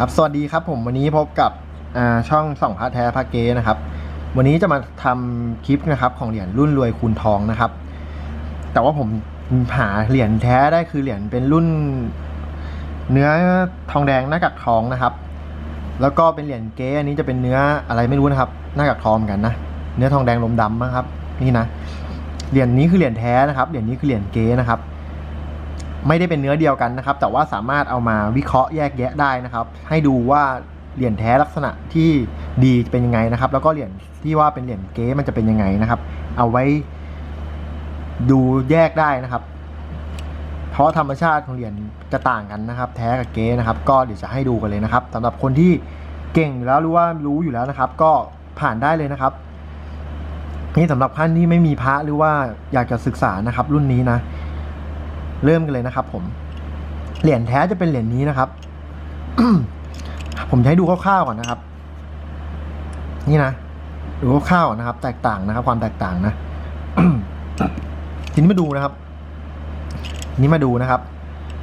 ครับสวัสดีครับผมวันนี้พบกับช่องส่องพระแท้พระเกนะครับ วันนี้จะมาทำคลิปนะครับของเหรียญรุ่นรวยคูณทองนะครับ แต่ว่าผมหาเหรียญแท้ได้คือเหรียญเป็นรุ่น เนื้อทองแดงหน้ากักทองนะครับ แล้วก็เป็นเหรียญเก๊อันนี้จะเป็นเนื้ออะไรไม่รู้นะครับ หน้ากักทองเหมือนกันนะเนื้อทองแดงลมดำนะครับ นี่นะเหรียญนี้คือเหรียญแท้นะครับเหรียญนี้คือเหรียญเก๊นะครับ ไม่ได้เป็นเนื้อเดียวกันนะครับ แต่ว่าสามารถเอามาวิเคราะห์แยกแยะได้นะครับ ให้ดูว่าเหรียญแท้ลักษณะที่ดีเป็นยังไงนะครับ แล้วก็เหรียญที่ว่าเป็นเหรียญเก๊มันจะเป็นยังไงนะครับ เอาไว้ดูแยกได้นะครับ เพราะธรรมชาติของเหรียญจะต่างกันนะครับ แท้กับเก๊นะครับ ก็เดี๋ยวจะให้ดูกันเลยนะครับสำหรับคนที่เก่งแล้วหรือว่ารู้อยู่แล้วนะครับ ก็ผ่านได้เลยนะครับนี่สำหรับท่านที่ไม่มีพระหรือว่าอยากจะศึกษานะครับ รุ่นนี้นะ เริ่มกันเลยนะครับ ผมเหรียญแท้จะเป็นเหรียญนี้นะครับ ผมจะให้ดูคร่าวๆก่อนนะครับ นี่นะดูคร่าวๆนะครับ แตกต่างนะครับ ความแตกต่างนะทีนี้มาดูนะครับ นี่มาดูนะครับ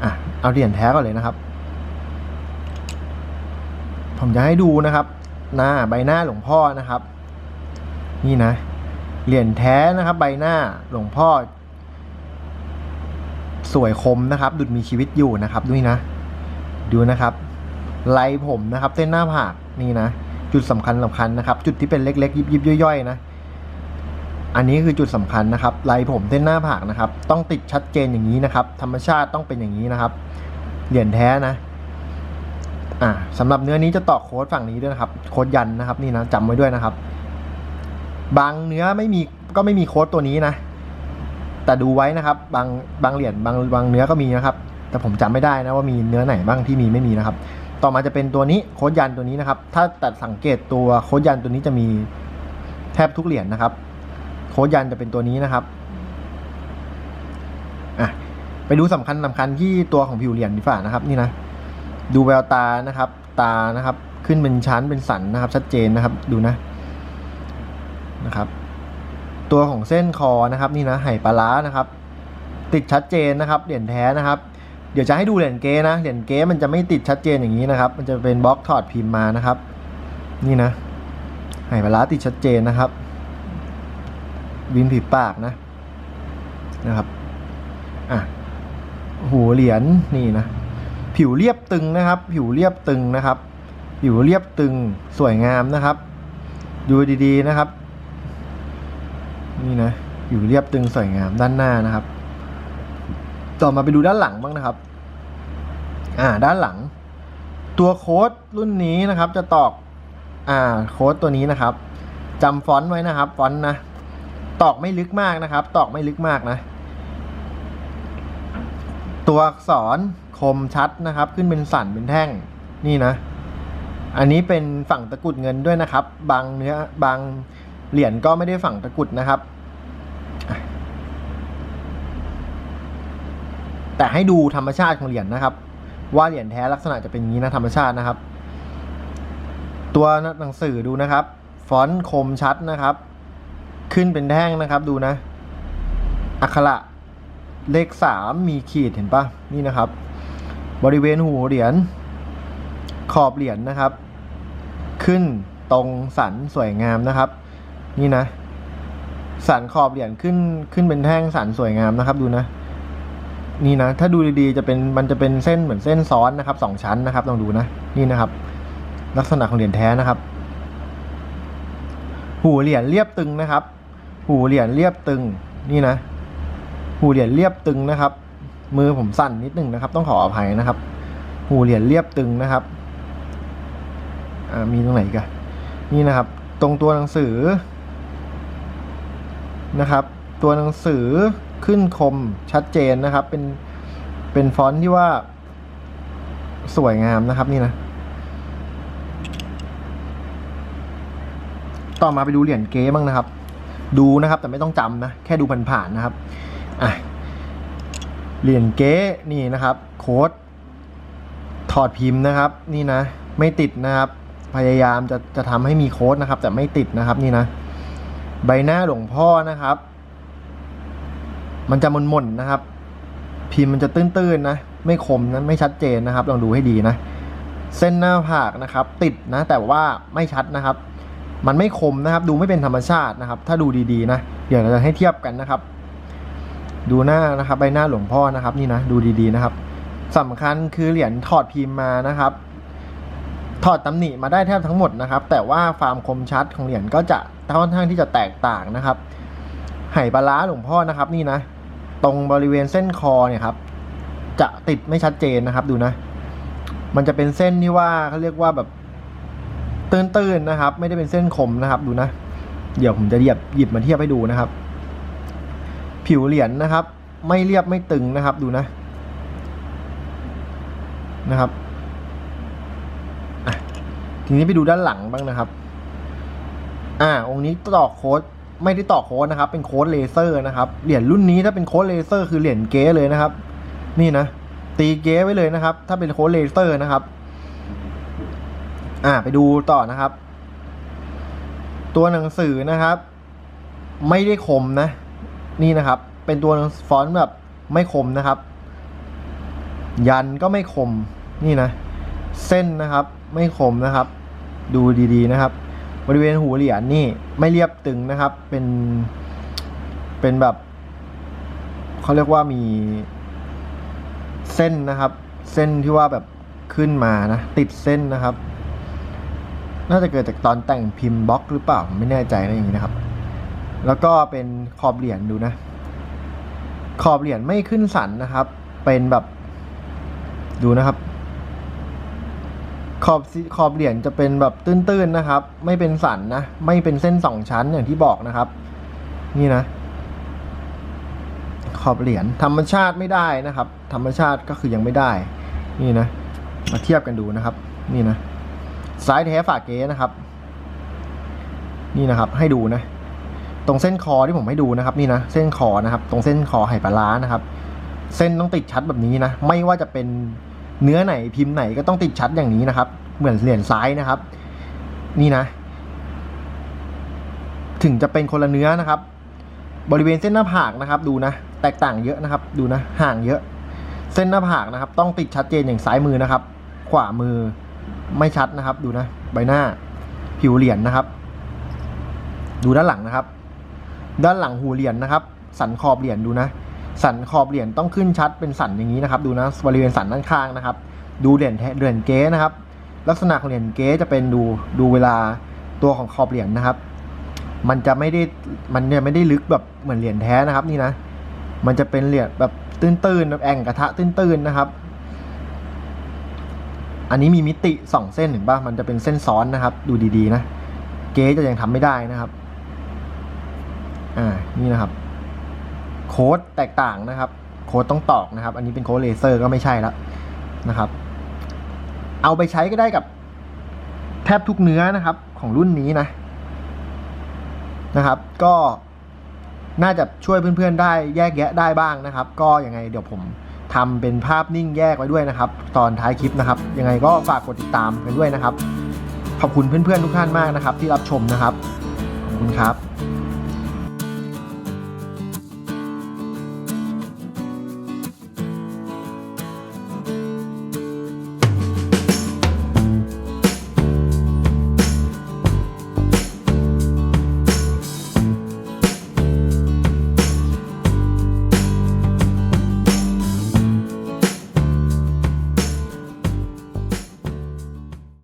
อะเอาเหรียญแท้ก่อนเลยนะครับ ผมจะให้ดูนะครับ หน้าใบหน้าหลวงพ่อนะครับ นี่นะเหรียญแท้นะครับ ใบหน้าหลวงพ่อ สวยคมนะครับ ดุดมีชีวิตอยู่นะครับด้วยนะ ดูนะครับไลผมนะครับ เส้นหน้าผากนี่นะ จุดสำคัญสำคัญนะครับ จุดที่เป็นเล็กๆ ยิบยิบๆย่อยๆนะ อันนี้คือจุดสำคัญนะครับไลผมเส้นหน้าผากนะครับ ต้องติดชัดเจนอย่างนี้นะครับ ธรรมชาติต้องเป็นอย่างนี้นะครับ เหรียญแท้นะอ่าสำหรับเนื้อนี้จะต่อโค้ดฝั่งนี้ด้วยนะครับ โค้ดยันนะครับ นี่นะจำไว้ด้วยนะครับ บางเนื้อไม่มีก็ไม่มีโค้ดตัวนี้นะ แต่ดูไว้นะครับ บางบางเหรียญบางบางเนื้อก็มีนะครับ แต่ผมจำไม่ได้นะว่ามีเนื้อไหนบ้างที่มีไม่มีนะครับ ต่อมาจะเป็นตัวนี้โค้ดยันตัวนี้นะครับ ถ้าแต่สังเกตตัวโค้ดยันตัวนี้จะมีแทบทุกเหรียญนะครับ โค้ดยันจะเป็นตัวนี้นะครับอะไปดูสำคัญสำคัญที่ตัวของผิวเหรียญดีฝ่านะครับ นี่นะดูแววตานะครับ ตานะครับ ขึ้นเป็นชั้นเป็นสันนะครับ ชัดเจนนะครับ ดูนะนะครับ ตัวของเส้นคอนะครับนี่นะไหปลาร้านะครับ ติดชัดเจนนะครับเหรียญแท้นะครับ เดี๋ยวจะให้ดูเหรียญเก๊นะเหรียญเก๊มันจะไม่ติดชัดเจนอย่างนี้นะครับ มันจะเป็นบล็อกถอดพิมพ์มานะครับ นี่นะไหปลาร้าติดชัดเจนนะครับวินผีปากนะนะครับอะหูเหรียญนี่นะผิวเรียบตึงนะครับ ผิวเรียบตึงนะครับ ผิวเรียบตึงสวยงามนะครับ ดูดีๆนะครับ นี่นะผิวเรียบตึงสวยงามด้านหน้านะครับ ต่อมาไปดูด้านหลังบ้างนะครับ อ่า ด้านหลัง ตัวโค้ดรุ่นนี้นะครับ จะตอก อ่า โค้ดตัวนี้นะครับจำฟอนต์ไว้นะครับ ฟอนต์นะ ตอกไม่ลึกมากนะครับ ตอกไม่ลึกมากนะ ตัวอักษรคมชัดนะครับ ขึ้นเป็นสันเป็นแท่ง นี่นะ อันนี้เป็นฝั่งตะกุดเงินด้วยนะครับ บางเนื้อบางเหรียญก็ไม่ได้ฝั่งตะกุดนะครับ แต่ให้ดูธรรมชาติของเหรียญนะครับ ว่าเหรียญแท้ลักษณะจะเป็นอย่างนี้นะธรรมชาตินะครับ ตัวหนังสือดูนะครับ ฟอนต์คมชัดนะครับ ขึ้นเป็นแท่งนะครับดูนะ อักขระเลขสามมีขีดเห็นปะนี่นะครับ บริเวณหูเหรียญขอบเหรียญนะครับ ขึ้นตรงสันสวยงามนะครับ นี่นะ สันขอบเหรียญขึ้นขึ้นเป็นแท่งสันสวยงามนะครับดูนะ นี่นะ ถ้าดูดีๆจะเป็นมันจะเป็นเส้นเหมือนเส้นซ้อนนะครับสองชั้นนะครับลองดูนะนี่นะครับ ลักษณะของเหรียญแท้นะครับ หูเหรียญเรียบตึงนะครับ หูเหรียญเรียบตึงนี่นะ หูเหรียญเรียบตึงนะครับ มือผมสั่นนิดนึงนะครับ ต้องขออภัยนะครับ หูเหรียญเรียบตึงนะครับอ่ามีตรงไหนกันนี่นะครับ ตรงตัวหนังสือนะครับ ตัวหนังสือ ขึ้นคมชัดเจนนะครับ เป็นเป็นฟอนต์ที่ว่า สวยงามนะครับนี่นะ ต่อมาไปดูเหรียญเก๊บ้างนะครับ ดูนะครับ แต่ไม่ต้องจำนะ แค่ดูผ่านๆนะครับอะเหรียญเก๊นี่นะครับ โค้ดถอดพิมพ์นะครับ นี่นะ ไม่ติดนะครับ พยายามจะจะทำให้มีโค้ดนะครับ แต่ไม่ติดนะครับ นี่นะ ใบหน้าหลวงพ่อนะครับ มันจะมนๆนะครับ พิมพ์มันจะตื้นๆนะ ไม่คมนะไม่ชัดเจนนะครับลองดูให้ดีนะ เส้นหน้าผากนะครับ ติดนะ แต่ว่าไม่ชัดนะครับ มันไม่คมนะครับ ดูไม่เป็นธรรมชาตินะครับ ถ้าดูดีๆนะเดี๋ยวเราจะให้เทียบกันนะครับ ดูหน้านะครับใบหน้าหลวงพ่อนะครับ นี่นะดูดีๆนะครับสำคัญคือเหรียญถอดพิมพ์มานะครับถอดตำหนิมาได้แทบทั้งหมดนะครับ แต่ว่าความคมชัดของเหรียญก็จะค่อนข้างที่จะแตกต่างนะครับไหปลาร้าหลวงพ่อนะครับ นี่นะ ตรงบริเวณเส้นคอเนี่ยครับ จะติดไม่ชัดเจนนะครับดูนะ มันจะเป็นเส้นที่ว่าเขาเรียกว่าแบบตื้นๆนะครับ ไม่ได้เป็นเส้นคมนะครับ ดูนะ เดี๋ยวผมจะหยิบหยิบมาเทียบให้ดูนะครับ ผิวเหรียญนะครับ ไม่เรียบไม่ตึงนะครับ ดูนะนะครับทีนี้ไปดูด้านหลังบ้างนะครับ อ่า องค์นี้ต่อโค้ด ไม่ได้ต่อโค้ดนะครับ เป็นโค้ดเลเซอร์นะครับ เหรียญรุ่นนี้ถ้าเป็นโค้ดเลเซอร์คือเหรียญเก๊เลยนะครับ นี่นะ ตีเก๊ไว้เลยนะครับ ถ้าเป็นโค้ดเลเซอร์นะครับ อ่า ไปดูต่อนะครับ ตัวหนังสือนะครับ ไม่ได้คมนะ นี่นะครับ เป็นตัวฟอนต์แบบไม่คมนะครับ ยันก็ไม่คม นี่นะ เส้นนะครับ ไม่คมนะครับ ดูดีๆนะครับ บริเวณหูเหรียญนี่ไม่เรียบตึงนะครับ เป็นเป็นแบบเขาเรียกว่ามีเส้นนะครับ เส้นที่ว่าแบบขึ้นมานะ ติดเส้นนะครับ น่าจะเกิดจากตอนแต่งพิมพ์บล็อกหรือเปล่าผมไม่แน่ใจนะอย่างนี้นะครับ แล้วก็เป็นขอบเหรียญดูนะ ขอบเหรียญไม่ขึ้นสันนะครับ เป็นแบบดูนะครับ ขอบขอบเหรียญจะเป็นแบบตื้นๆนะครับ ไม่เป็นสันนะ ไม่เป็นเส้นสองชั้นอย่างที่บอกนะครับ นี่นะ ขอบเหรียญธรรมชาติไม่ได้นะครับ ธรรมชาติก็คือยังไม่ได้ นี่นะ มาเทียบกันดูนะครับ นี่นะซ้ายแท้ฝากเก๊นะครับ นี่นะครับ ให้ดูนะ ตรงเส้นคอที่ผมให้ดูนะครับ นี่นะเส้นคอนะครับ ตรงเส้นคอไหปลาร้านะครับ เส้นต้องติดชัดแบบนี้นะ ไม่ว่าจะเป็น เนื้อไหนพิมพ์ไหนก็ต้องติดชัดอย่างนี้นะครับ เหมือนเหรียญซ้ายนะครับ นี่นะ ถึงจะเป็นคนละเนื้อนะครับ บริเวณเส้นหน้าผากนะครับ ดูนะ แตกต่างเยอะนะครับ ดูนะ ห่างเยอะ เส้นหน้าผากนะครับ ต้องติดชัดเจนอย่างซ้ายมือนะครับ ขวามือไม่ชัดนะครับ ดูนะ ใบหน้า ผิวเหรียญนะครับ ดูด้านหลังนะครับ ด้านหลังหูเหรียญนะครับ สันขอบเหรียญดูนะ สันขอบเหรียญต้องขึ้นชัดเป็นสันอย่างนี้นะครับ ดูนะบริเวณสันด้านข้างนะครับ ดูเหรียญแท้เหรียญเก๊นะครับ ลักษณะของเหรียญเก๊จะเป็นดูดูเวลาตัวของขอบเหรียญนะครับ มันจะไม่ได้มันจะไม่ได้ลึกแบบเหมือนเหรียญแท้นะครับนี่นะ มันจะเป็นเหรียญแบบตื้นๆแบบแอ่งกระทะตื้นๆนะครับ อันนี้มีมิติสองเส้นเห็นป่ะมันจะเป็นเส้นซ้อนนะครับ ดูดีๆนะ เก๊จะยังทำไม่ได้นะครับ อ่านี่นะครับ โค้ดแตกต่างนะครับ โค้ดต้องตอกนะครับ อันนี้เป็นโค้ดเลเซอร์ก็ไม่ใช่แล้วนะครับ เอาไปใช้ก็ได้กับแทบทุกเนื้อนะครับ ของรุ่นนี้นะนะครับ ก็น่าจะช่วยเพื่อนๆได้แยกแยะได้บ้างนะครับ ก็ยังไงเดี๋ยวผมทำเป็นภาพนิ่งแยกไว้ด้วยนะครับ ตอนท้ายคลิปนะครับ ยังไงก็ฝากกดติดตามกันด้วยนะครับ ขอบคุณเพื่อนๆทุกท่านมากนะครับ ที่รับชมนะครับขอบคุณครับ